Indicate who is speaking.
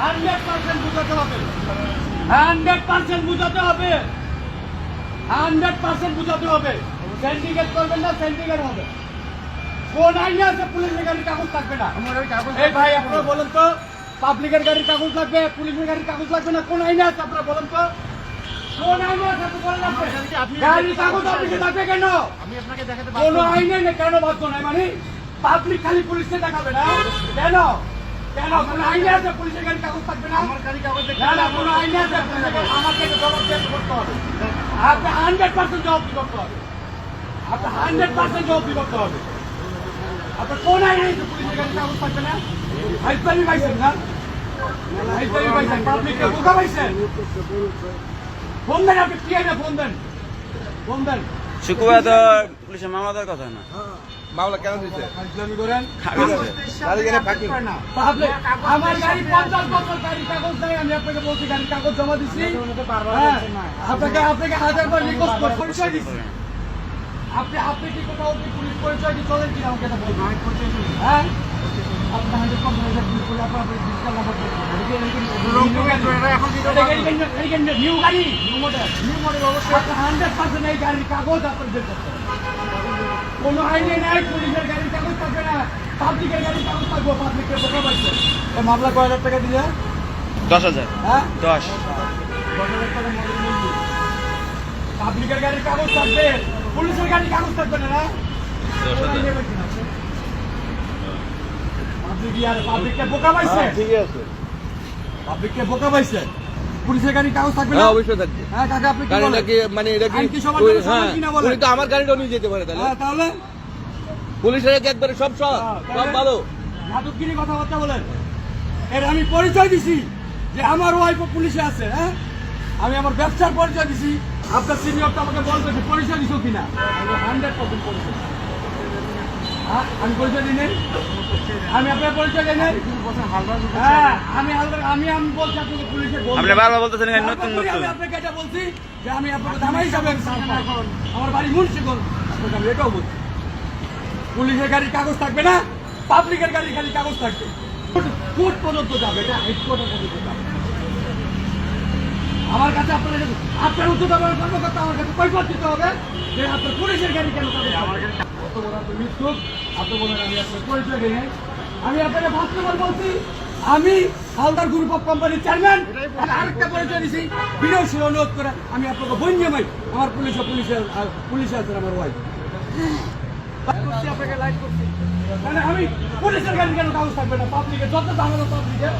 Speaker 1: Hundred percent বুঝাতে হবে। Hundred percent বুঝাতে হবে। হান্ড্রেড পার্সেন্ট বুঝাতে হবে। সিন্ডিকেট করবেন না সিন্ডিকেট হবে। কোন আইনে আছে পুলিশের গাড়ির কাগজ থাকবে না। এই ভাই আপনারা বলেন তো পাবলিকের গাড়ির কাগজ লাগবে পুলিশের গাড়ির কাগজ লাগবে না? কোন আইনে আছে আপনারা বলেন তো। কোন আইনে আছে গাড়ির কাগজ আপনাকে লাগবে কেন? কোন আইনে কেন বাধ্য নাই মানে পাবলিক খালি পুলিশকে দেখাবে না? কেন? কেন? কোন আইনে আছে পুলিশের গাড়ির কাগজ থাকবে না?
Speaker 2: গাড়ি
Speaker 1: না না কোনো আইনে আছে পুলিশের গাড়ি- আমাকে জবাব দিতে করতে হবে। আপনি হান্ড্রেড পার্সেন্ট জবাব দিতে করতে হবে। আপনি হান্ড্রেড পার্সেন্ট জবাব দিতে করতে হবে। আপনার কোন আইনে আছে পুলিশের গাড়ির কাগজ থাকবে না? হাইস্তামি পাইছেন না। হাইস্তামি পাইছেন পাবলিককে বোকা পাইছেন। ফোন দেন আপনি কি আইনে ফোন দেন? ফোন দেন।
Speaker 3: শুক্রবার তো পুলিশের মামলা দেওয়ার কথা না?
Speaker 4: মামলা কেন গাড়ি।
Speaker 1: তাহলে আমার গাড়ি পঞ্চাশ বছর গাড়ির কাগজ নাই আমি আপনাকে বলছি গাড়ির কাগজ জমা দিচ্ছি হ্যাঁ, আপনাকে আপনাকে হাজার বার রিকোয়েস্ট করে পরিচয় দিচ্ছি আপনি আপনি কি কোথাও কি পুলিশ পরিচয় দিয়ে চলেন কিনা আমাকে এটা বলুন হ্যাঁ আপনি হাজার কম্পানি পুলিশ করে আপনার ডিজিটাল নাম্বার নিউ গাড়ি নিউ মডেল নিউ মডেল অবশ্যই হান্ড্রেড পার্সেন্ট এই গাড়ির কাগজ আপনার বের করতে হবে। কোনো আইনে নাই পুলিশের গাড়ির কাগজ থাকবে না পাবলিকের গাড়ির কাগজ থাকব পাবলিকের বোকা পাইছে মামলা কয় হাজার টাকা দিলে?
Speaker 3: দশ হাজার।
Speaker 1: হ্যাঁ?
Speaker 3: দশ।
Speaker 1: পাবলিকের গাড়ির কাগজ থাকবে পুলিশের গাড়ির কাগজ থাকবে না না?
Speaker 3: দশ হাজার।
Speaker 1: পাবলিক ইয়ার পাবলিককে বোকা পাইছে
Speaker 4: ঠিকই আছে।
Speaker 1: পাবলিককে বোকা পাইছে পুলিশের গাড়ির কাগজ থাকবে না?
Speaker 4: হ্যাঁ অবশ্যই থাকবে।
Speaker 1: হ্যাঁ কাকা আপনি কি বলেন?
Speaker 4: এটা কি মানে এটা কি
Speaker 1: আইন কি সবার জন্য সমান
Speaker 4: হ্যাঁ? উনি তো আমার গাড়িটাও নিয়ে যেতে পারে তাহলে।
Speaker 1: হ্যাঁ তাহলে?
Speaker 4: পুলিশের একবারে সব সব সব ভালো।
Speaker 1: নাটকগিরি কথাবার্তা বলেন। এর আমি পরিচয় দিছি যে আমার ওয়াইফ পুলিশে আছে হ্যাঁ? আমি আমার ব্যবসার পরিচয় দিছি। আপনার সিনিয়রটা আমাকে বলবে যে পরিচয় দিছো কিনা? হান্ড্রেড পার্সেন্ট পরিচয় আমি পরিচয় দিই? আমি আপনার পরিচয় হ্যাঁ আমি হালদার- আমি আমি বলছি আপনাকে পুলিশে
Speaker 3: আপনি বারবার বলতেছেন নতুন নতুন
Speaker 1: আমি আপনাকে এটা বলছি যে আমি আপনাকে হিসাবে আমার বাড়ি মুন্সিগঞ্জ। আপনাকে আমি এটাও বলছি। পুলিশের গাড়ির কাগজ থাকবে না পাবলিকের গাড়ির খালি কাগজ থাকবে। কোর্ট- পর্যন্ত যাবে এটা হাইকোর্টের পর্যন্ত যাবে আমার কাছে আপনার আপনার উচ্চ দলের কর্মকর্তা আমার কাছে কৈফত দিতে হবে যে আপনার পুলিশের গাড়ি কেন আপনি আপনি বলেন আমি আপনার পরিচয় দিই নাই। আমি আপনাকে বাস্তবার বলছি আমি হালদার গ্রুপ অফ কোম্পানির চেয়ারম্যান আরেকটা পরিচয় দিছি বিনয় শিল অনুরোধ করে আমি আপনাকে বন্যমাই আমার পুলিশ পুলিশের পুলিশে আছেন আমার ওয়াইফ আপনাকে লাইট করছি। মানে আমি পুলিশের গাড়ি কেন কাগজ থাকবে না? পাবলিকের যত দাম পাবলিকের